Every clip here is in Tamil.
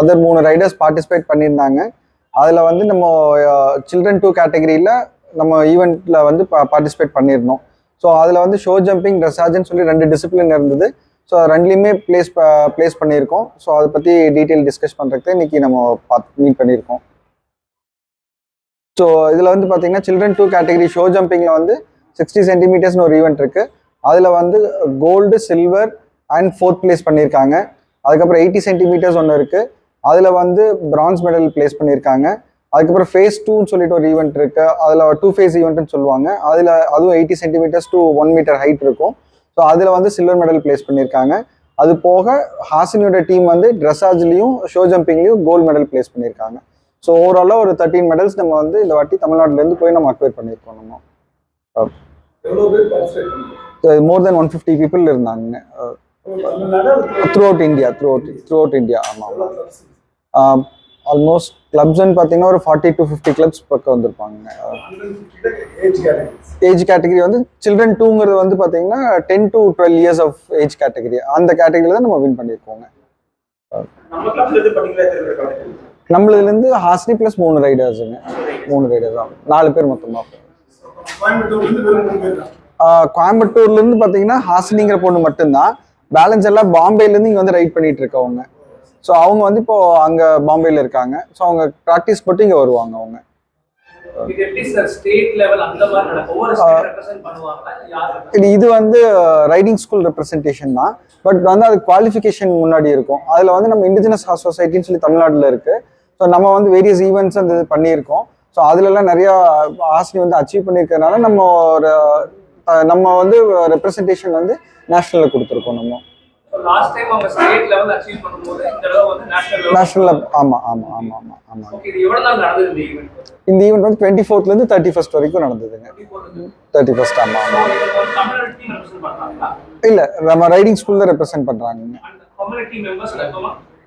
அதர் மூணு ரைடர்ஸ் பார்ட்டிசிபேட் பண்ணியிருந்தாங்க. அதில் வந்து நம்ம சில்ட்ரன் டூ கேட்டகரியில் நம்ம ஈவெண்ட்டில் வந்து பார்ட்டிசிபேட் பண்ணியிருந்தோம். ஸோ அதில் வந்து ஷோ ஜம்பிங் ட்ரெஸ்ஸாஜ்னு சொல்லி ரெண்டு டிசிப்ளின் இருந்தது. ஸோ ரெண்டுலேயுமே ப்ளேஸ் ப்ளேஸ் பண்ணியிருக்கோம். ஸோ அதை பற்றி டீட்டெயில் டிஸ்கஸ் பண்ணுறதுக்கு இன்னைக்கு நம்ம பார்த்து மீட் பண்ணியிருக்கோம். ஸோ இதில் வந்து பார்த்தீங்கன்னா சில்ட்ரன் டூ கேட்டகரி ஷோ ஜம்பிங்கில் வந்து சிக்ஸ்டி சென்டிமீட்டர்ஸ்னு ஒரு ஈவெண்ட் இருக்குது அதில் வந்து gold silver and fourth place பண்ணியிருக்காங்க. அதுக்கப்புறம் எயிட்டி சென்டிமீட்டர்ஸ் ஒன்று இருக்குது அதில் வந்து பிரான்ஸ் மெடல் பிளேஸ் பண்ணியிருக்காங்க. அதுக்கப்புறம் ஃபேஸ் டூன்னு சொல்லிட்டு ஒரு ஈவெண்ட் இருக்கு. அதில் டூ ஃபேஸ் ஈவெண்ட்னு சொல்லுவாங்க. அதில் அதுவும் eighty centimetres to one metre height இருக்கும். ஸோ அதில் வந்து சில்வர் மெடல் பிளேஸ் பண்ணியிருக்காங்க. அது போக ஹாசினியோட டீம் வந்து ட்ரெஸ்ஸாஜ்லேயும் ஷோ ஜம்பிங்லேயும் கோல்டு மெடல் பிளேஸ் பண்ணியிருக்காங்க. ஸோ ஓவராலாக ஒரு தேர்ட்டீன் மெடல்ஸ் நம்ம வந்து இந்த வாட்டி தமிழ்நாட்டிலேருந்து போய் நம்ம அக்வைர் பண்ணியிருக்கோம் நம்ம. எவ்வளவு பேர் participate பண்ணாங்க? More than one fifty people இருந்தாங்க. Throughout India throughout throughout India ஆமாம் clubs? ஆல்மோஸ்ட் கிளப்ஸ்ன்னு பார்த்தீங்கன்னா ஒரு ஃபார்ட்டி டு ஃபிஃப்டி கிளப்ஸ் பக்கம் வந்திருப்பாங்க. 150 age categories. ஏஜ் கேட்டகரி வந்து சில்ட்ரன் டூங்கிறது வந்து பார்த்தீங்கன்னா ten to twelve years of age category அந்த கேட்டகரியில் தான் நம்ம வின் பண்ணியிருக்கோங்க. நம்மளதுலேருந்து ஹாஸ்னி ப்ளஸ் மூணு ரைடர்ஸுங்க மூணு ரைடர்ஸ் தான். நாலு பேர் மொத்தமாக. கோயம்புத்தூர்லேருந்து பார்த்தீங்கன்னா ஹாசினிங்கிற பொண்ணு மட்டும்தான். பேலன்ஸ் எல்லாம் பாம்பேலேருந்து இங்கே வந்து ரைட் பண்ணிட்டு இருக்கவங்க. ஸோ அவங்க வந்து இப்போ அங்கே பாம்பேல இருக்காங்க. ஸோ அவங்க ப்ராக்டிஸ் மட்டும் இங்கே வருவாங்க அவங்க. இது represent இது வந்து ரைடிங் ஸ்கூல் ரெப்ரசன்டேஷன் தான். பட் வந்து அது குவாலிஃபிகேஷன் முன்னாடி இருக்கும். அதில் வந்து நம்ம இண்டிஜினஸ் ஹார்ஸ் சொசைட்டின்னு சொல்லி தமிழ்நாட்டில் இருக்கு. ஸோ நம்ம வந்து வேரியஸ் ஈவெண்ட்ஸ் அந்த இது பண்ணியிருக்கோம். ஸோ அதுலலாம் நிறையா ஆசை வந்து அச்சீவ் பண்ணியிருக்கறனால நம்ம ஒரு அஹ், நம்ம வந்து ரெப்ரசன்டேஷன் வந்து நேஷ்னலில் கொடுத்துருக்கோம் நம்ம. லாஸ்ட் டைம் அவங்க ஸ்டேட் லெவல் அச்சீவ் பண்ணும்போது இந்த தடவை வந்து நேஷனல் லெவல் நேஷ்னலில் ஆமாம் ஆமாம் ஆமாம் ஆமாம் ஆமாம் ஓகே இது எவ்வளவு நாள் நடந்தது இந்த ஈவென்ட் இந்த ஈவெண்ட் வந்து டுவெண்ட்டி ஃபோர்த்லேருந்து தேர்ட்டி ஃபர்ஸ்ட் வரைக்கும் நடந்ததுங்க. தேர்ட்டி ஃபர்ஸ்ட் ரெப்ரசென்ட் பண்றாங்களா? இல்லை நம்ம ரைடிங் ஸ்கூல் தான் ரெப்ரசென்ட் மொத்தமா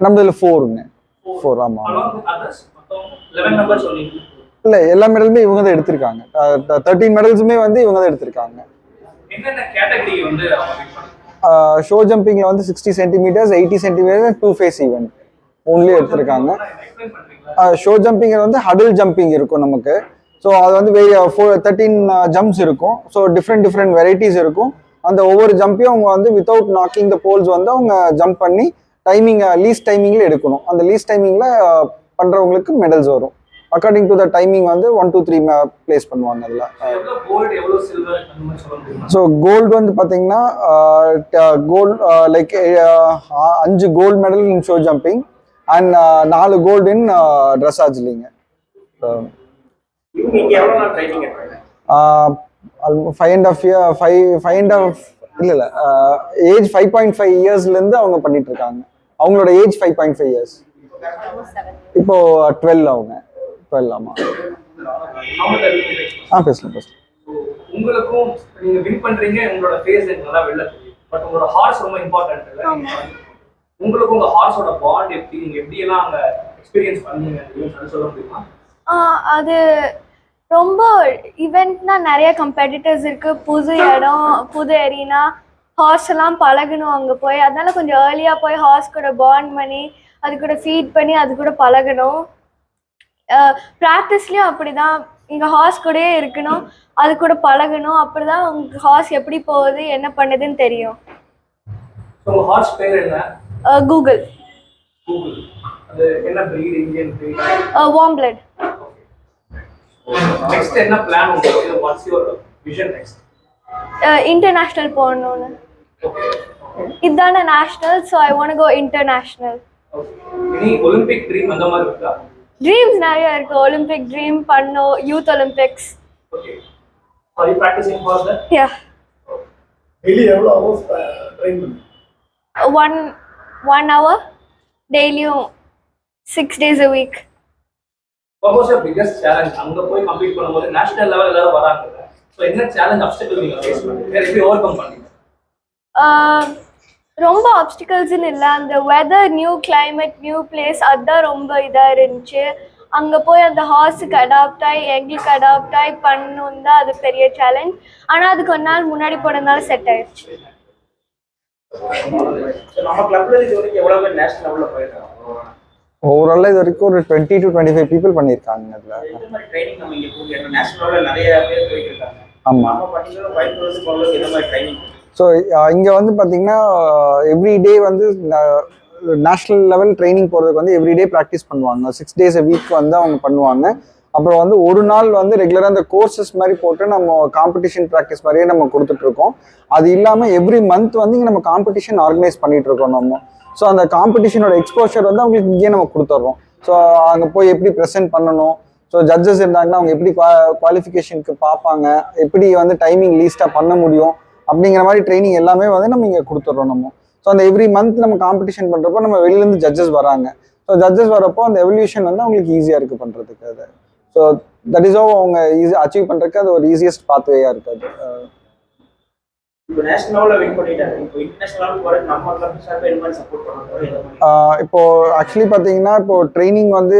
நம்மளதுல ஃபோருங்க ஃபோர் ஆமாம் ஆமாம் along with others மொத்தம் 11 மெம்பர்ஸ் சொன்னீங்க இல்லை எல்லா மெடலுமே இவங்க தான் எடுத்திருக்காங்க தேர்ட்டீன் மெடல்ஸுமே வந்து இவங்க தான் எடுத்திருக்காங்க. என்னென்ன கேட்டகரி வந்து ஷோ ஜம்பிங்கில் வந்து sixty centimetres eighty centimetres two phase event only எடுத்திருக்காங்க. ஷோ ஜம்பிங்கில் வந்து ஹடில் ஜம்பிங் இருக்கும் நமக்கு. ஸோ அது வந்து வெரி ஃபோர் தேர்ட்டீன் ஜம்ப்ஸ் இருக்கும். ஸோ டிஃப்ரெண்ட் டிஃப்ரெண்ட் வெரைட்டிஸ் இருக்கும். அந்த ஒவ்வொரு ஜம்பையும் அவங்க வந்து வித்தவுட் நாக்கிங் த போல்ஸ் வந்து அவங்க ஜம்ப் பண்ணி டைமிங்கை லீஸ்ட் டைமிங்கில் எடுக்கணும். அந்த லீஸ்ட் டைமிங்கில் uh, பண்ணுறவங்களுக்கு மெடல்ஸ் வரும். அக்கார்டிங் டு த டைமிங் வந்து ஒன் டூ த்ரீ பிளேஸ் பண்ணுவாங்க அதில். ஸோ கோல்டு வந்து பார்த்தீங்கன்னா கோல்டு லைக் அஞ்சு gold medal in show jumping and நாலு gold in ட்ரெஸ்ஸாஜ்லிங்க five and half year five five and half இல்லை இல்லை ஏஜ் ஃபைவ் பாயிண்ட் ஃபைவ் இயர்ஸ்லேருந்து அவங்க பண்ணிட்டு இருக்காங்க. அவங்களோட age five point five years இப்போ டுவெல் அவங்க. ஆமாம் அவங்க ஆ பேசலாம் பேசலாம். உங்களுக்கும் நீங்க வின் பண்றீங்க உங்களோட ஃபேஸ் நல்லா வெளில தெரியும். பட் உங்களோட ஹார்ஸ் ரொம்ப இம்பார்ட்டன்ட் இல்ல. உங்களுக்கு உங்க ஹார்ஸோட பாண்ட் எப்படி நீங்க எப்படி எல்லாம் அங்க எக்ஸ்பீரியன்ஸ் பண்ணீங்க அது சொல்ல முடியுமா? ஆஹ் அது ரொம்ப ஈவெண்ட்னா நிறைய கம்பெடிட்டர்ஸ் இருக்கு. புது இடம் புது எரினா ஹார்ஸ் எல்லாம் பழகணும் அங்கே போய். அதனால கொஞ்சம் ஏர்லியாக போய் ஹார்ஸ் கூட பாண்ட் பண்ணி அது கூட ஃபீட் பண்ணி அது கூட பழகணும். ப்ராக்டிஸ்லேயும் அப்படிதான். இங்கே ஹார்ஸ் கூடயே இருக்கணும். அது கூட பழகணும். அப்படிதான் உங்களுக்கு ஹார்ஸ் எப்படி போகுது என்ன பண்ணுதுன்னு தெரியும். கூகுள் கூகுள் அது என்ன breed Indian breed warm blood next என்ன பிளான் உங்களுக்கு? What's your vision next international போகணும்னு. இதான national so I want go international இனி ஒலிம்பிக் ட்ரீம் அந்த மாதிரி இருக்கா? ட்ரீம்ஸ் நிறைய இருக்கு. ஒலிம்பிக் ட்ரீம் பண்ணோம் யூத் ஒலிம்பிக்ஸ் யூ எவ்வளவு hours train பண்ணுவீங்க? ஒன் ஒன் ஹவர் டெய்லியும் six days a week What was your biggest challenge? அங்க போய் கம்ப்ளீட் பண்ணும்போது நேஷனல் லெவல் எல்லாரும் வராங்க. ஸோ என்ன சேலஞ்ச் அப்டிக்கல் நீங்க ஃபேஸ் பண்ணீங்க? எப்படி ஓவர் கம் பண்ணீங்க ரொம்ப ஆப்ஸ்டிகல்ஸ்னு இல்லை. அந்த weather new climate new place அதுதான் ரொம்ப இதாக இருந்துச்சு. அங்கே போய் அந்த ஹார்ஸுக்கு அடாப்ட் ஆகி எங்களுக்கு அடாப்ட் ஆகி பண்ணணும் தான் அது பெரிய சேலஞ்ச் ஆனால் அது கொஞ்ச நாள் முன்னாடி போனதுனால செட் ஆயிடுச்சு கிளப்ல இது வரைக்கும் ஓவராலாக இது ஒரு twenty to twenty five people பண்ணியிருக்காங்க அதில் இந்த மாதிரி ட்ரைனிங் நம்ம இங்க கொடுக்குறோம் நேஷனல் லெவலில் நிறைய பேர் போயிட்டு இருக்காங்க ஆமாம் ஸோ uh, இங்கே வந்து பார்த்தீங்கன்னா எவ்ரி uh, டே வந்து நேஷ்னல் லெவல் ட்ரைனிங் போகிறதுக்கு வந்து எவ்ரி டே ப்ராக்டிஸ் பண்ணுவாங்க. சிக்ஸ் டேஸ் எ வீக் வந்து அவங்க பண்ணுவாங்க. அப்புறம் வந்து ஒரு நாள் வந்து ரெகுலராக அந்த கோர்சஸ் மாதிரி போட்டு நம்ம காம்படிஷன் ப்ராக்டிஸ் மாதிரியே நம்ம கொடுத்துட்ருக்கோம். அது இல்லாமல் எவ்ரி மந்த் வந்து இங்கே நம்ம காம்படிஷன் ஆர்கனைஸ் பண்ணிகிட்ருக்கோம் இருக்கோம் நம்ம. ஸோ அந்த காம்படிஷனோட எக்ஸ்போஷர் வந்து அவங்களுக்கு இங்கேயே நம்ம கொடுத்துட்றோம். ஸோ அங்கே போய் எப்படி ப்ரெசென்ட் பண்ணணும்? ஸோ ஜட்ஜஸ் இருந்தாங்கன்னா அவங்க எப்படி குவாலிஃபிகேஷனுக்கு பார்ப்பாங்க? எப்படி வந்து டைமிங் லீஸ்ட்டாக பண்ண முடியும்? அப்படிங்கிற மாதிரி ட்ரைனிங் எல்லாமே வந்து நம்ம இங்கே கொடுத்துட்றோம் நம்ம. ஸோ அந்த எவ்ரி மந்த் நம்ம காம்படிஷன் பண்ணுறப்போ நம்ம வெளியிலேருந்து ஜட்ஜஸ் வராங்க. ஸோ ஜட்ஜஸ் வரப்போ அந்த எவல்யூஷன் வந்து அவங்களுக்கு ஈஸியாக இருக்குது பண்ணுறதுக்கு அது. ஸோ தட் இஸ் ஓ அவங்க ஈஸி அச்சீவ் பண்ணுறதுக்கு அது ஒரு ஈஸியஸ்ட் பாத்வேயாக இருக்குது இப்போ ஆக்சுவலி பார்த்தீங்கன்னா இப்போ ட்ரைனிங் வந்து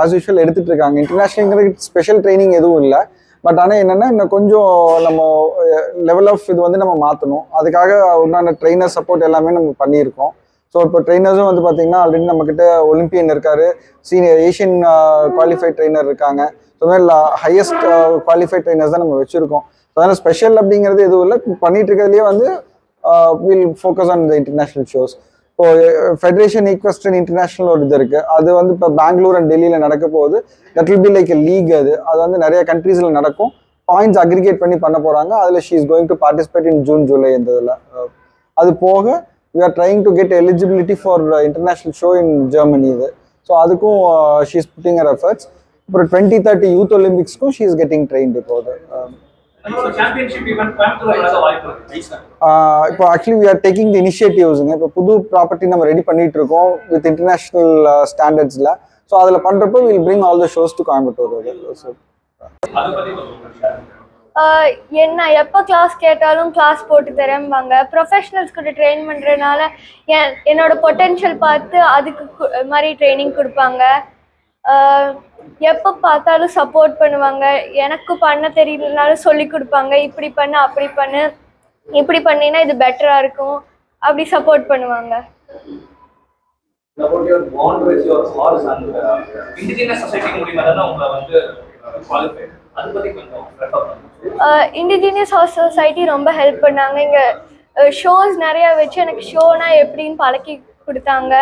ஆஸ் யூஷுவல் எடுத்துட்டு இருக்காங்க. இன்டர்நேஷனல்ங்கிறது ஸ்பெஷல் ட்ரைனிங் எதுவும் இல்லை. பட் ஆனால் என்னென்னா இன்னும் கொஞ்சம் நம்ம லெவல் ஆஃப் இது வந்து நம்ம மாற்றணும் அதுக்காக உண்டான ட்ரைனர் சப்போர்ட் எல்லாமே நம்ம பண்ணியிருக்கோம். ஸோ இப்போ ட்ரைனர்ஸும் வந்து பார்த்தீங்கன்னா ஆல்ரெடி நம்மக்கிட்ட ஒலிம்பியன் இருக்கார். சீனியர் ஏஷியன் குவாலிஃபைட் ட்ரைனர் இருக்காங்க. ஸோ மாதிரி ஹையஸ்ட் குவாலிஃபைட் ட்ரைனர்ஸ் தான் நம்ம வச்சுருக்கோம். ஸோ அதனால் ஸ்பெஷல் அப்படிங்கிறது எதுவும் இல்லை. பண்ணிட்டு இருக்கிறதுலேயே வந்து will focus on the international shows இப்போ ஃபெடரேஷன் ஈக்வஸ்டன் இன்டர்நேஷனல் ஒரு இது இருக்கு. அது வந்து இப்போ பெங்களூர் அண்ட் டெல்லியில் நடக்க போகுது. That will be like league அது. அது வந்து நிறைய கண்ட்ரீஸில் நடக்கும். பாயிண்ட்ஸ் அக்ரிகேட் பண்ணி பண்ண போகிறாங்க அதில் she is going to participate in June July இந்த இதில். அது போக we are trying to get eligibility for international show in Germany இது. ஸோ அதுக்கும் she is putting her efforts அப்புறம் டுவெண்ட்டி தேர்ட்டி யூத் ஒலிம்பிக்ஸ்க்கும் ஷீ இஸ் கெட்டிங் ட்ரெயின் இப்போ இப்போ actually we are taking the இனிஷியேட்டிவ்ஸுங்க இப்போ புது ப்ராப்பர்ட்டி நம்ம ரெடி பண்ணிட்டு இருக்கோம் வித் இன்டர்நேஷ்னல் ஸ்டாண்டர்ட்ஸில் ஸோ அதில் பண்ணுறப்போ will bring all the shows to Coimbatore அது. ஸோ என்ன எப்போ கிளாஸ் கேட்டாலும் கிளாஸ் போட்டு தரேன்பாங்க ப்ரொஃபஷனல்ஸ் கூட ட்ரெயின் பண்ணுறதுனால என் என்னோட பொட்டென்ஷியல் பார்த்து அதுக்கு மாதிரி ட்ரைனிங் கொடுப்பாங்க. எப்போ பார்த்தாலும் சப்போர்ட் பண்ணுவாங்க. எனக்கு பண்ண தெரியலனாலும் சொல்லி கொடுப்பாங்க. இப்படி பண்ணு அப்படி பண்ணு. இப்படி பண்ணினா இது பெட்டராக இருக்கும். அப்படி சப்போர்ட் பண்ணுவாங்க. இண்டிஜினியஸ் ஹவுஸ் சொசைட்டி ரொம்ப ஹெல்ப் பண்ணாங்க. இங்கே ஷோஸ் நிறையா வச்சு எனக்கு ஷோனா எப்படின்னு பழக்கி கொடுத்தாங்க.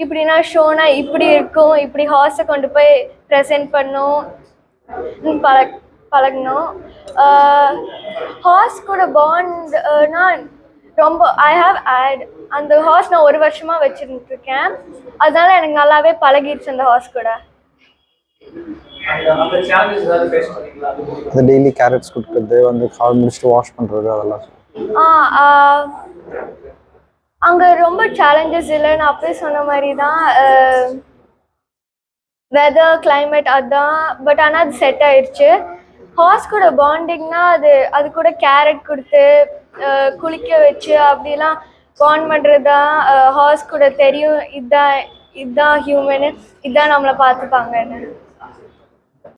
இப்படின்னா ஷோனா இப்படி இருக்கும் இப்படி ஹார்ஸை கொண்டு போய் ப்ரெசென்ட் பண்ணும் ம், பழக் பழகணும். ஹார்ஸ் கூட பாண்ட்னா ரொம்ப ஐ ஹாவ் ஆட் அந்த ஹார்ஸ் நான் ஒரு வருஷமாக வச்சுருந்துட்டு இருக்கேன் அதனால எனக்கு நல்லாவே பழகிடுச்சு அந்த ஹார்ஸ் கூட. அது டெய்லி கேரட்ஸ் கொடுக்குறது வந்து கால் முடிச்சுட்டு வாஷ் பண்ணுறது அதெல்லாம். ஆ, அங்கே ரொம்ப சேலஞ்சஸ் இல்லை. நான் அப்பயே சொன்ன மாதிரி தான் வெதர் கிளைமேட் அதுதான் பட் ஆனால் அது செட் ஆயிடுச்சு ஹார்ஸ் கூட பாண்டிங்னா அது அது கூட கேரட் கொடுத்து குளிக்க வச்சு அப்படிலாம் பாண்ட் பண்ணுறது தான் ஹார்ஸ் கூட தெரியும். இதுதான் இதுதான் ஹியூமனு இதுதான் நம்மளை பார்த்துப்பாங்கன்னு.